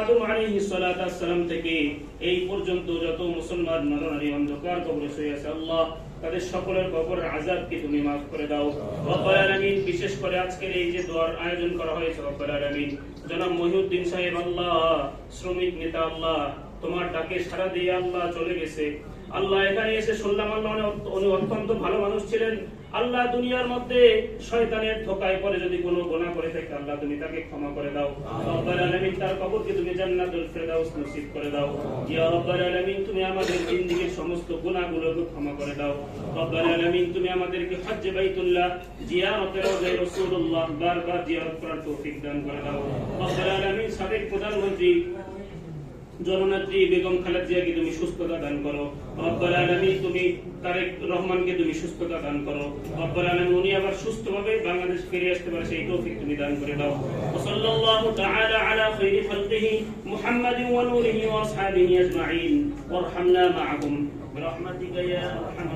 আদম আলাইহিস সালাম থেকে এই পর্যন্ত যত মুসলমান নরনারী অন্ধকার কবরে শুয়ে আছে, আল্লাহ তাদের সকলের কবরের আযাবকে তুমি মাফ করে দাও। রব্বুল আলামিন, বিশেষ করে আজকের এই যে দোয়ার আয়োজন করা হয়েছে রব্বুল আলামিন। জনাব মহিউদ্দিন সাহেব, আল্লাহ, শ্রমিক নেতা, আল্লাহ তোমার ডাকে সাড়া দিয়ে আল্লাহ চলে গেছে। আল্লাহ এখানে এসে শুনলাম আল্লাহ উনি- অত্যন্ত ভালো মানুষ ছিলেন। আল্লাহ দুনিয়ার মধ্যে শয়তানের ধোকায় পরে যদি কোনো গুনাহ করে থাকে আল্লাহ তুমি তাকে ক্ষমা করে দাও। রব্বুল আলামিন তার কবরকে তুমি জান্নাতুল ফেরদাউস নসিব করে দাও। ইয়া রব্বুল আলামিন তুমি আমাদের জিন্দেগীর সমস্ত গুনাহগুলোকে ক্ষমা করে দাও। রব্বুল আলামিন তুমি আমাদেরকে হজ্জে বাইতুল্লাহ জিয়ারতের রোজে রাসূলুল্লাহ বারবার জিয়ারত করার তৌফিক দান করে দাও। রব্বুল আলামিন সাবেক প্রধানমন্ত্রী জননেত্রী বেগম খালেদা জিয়াকে তুমি সুস্থতা দান করো রব্বুল আলামিন তুমি তারেক রহমানকে তুমি সুস্থতা দান করো রব্বুল আলামিন উনি আবার সুস্থভাবে বাংলাদেশ ফিরে আসতে পারে সেই তৌফিক তুমি দান করে দাও ওয়া সাল্লাল্লাহু তাআলা আলা খাইরি খালকিহি মুহাম্মাদিন ওয়া নূরিহি ওয়া আসহাবিহি আজমাইন ওয়ারহামনা মাআহুম برحمتك يا ارحم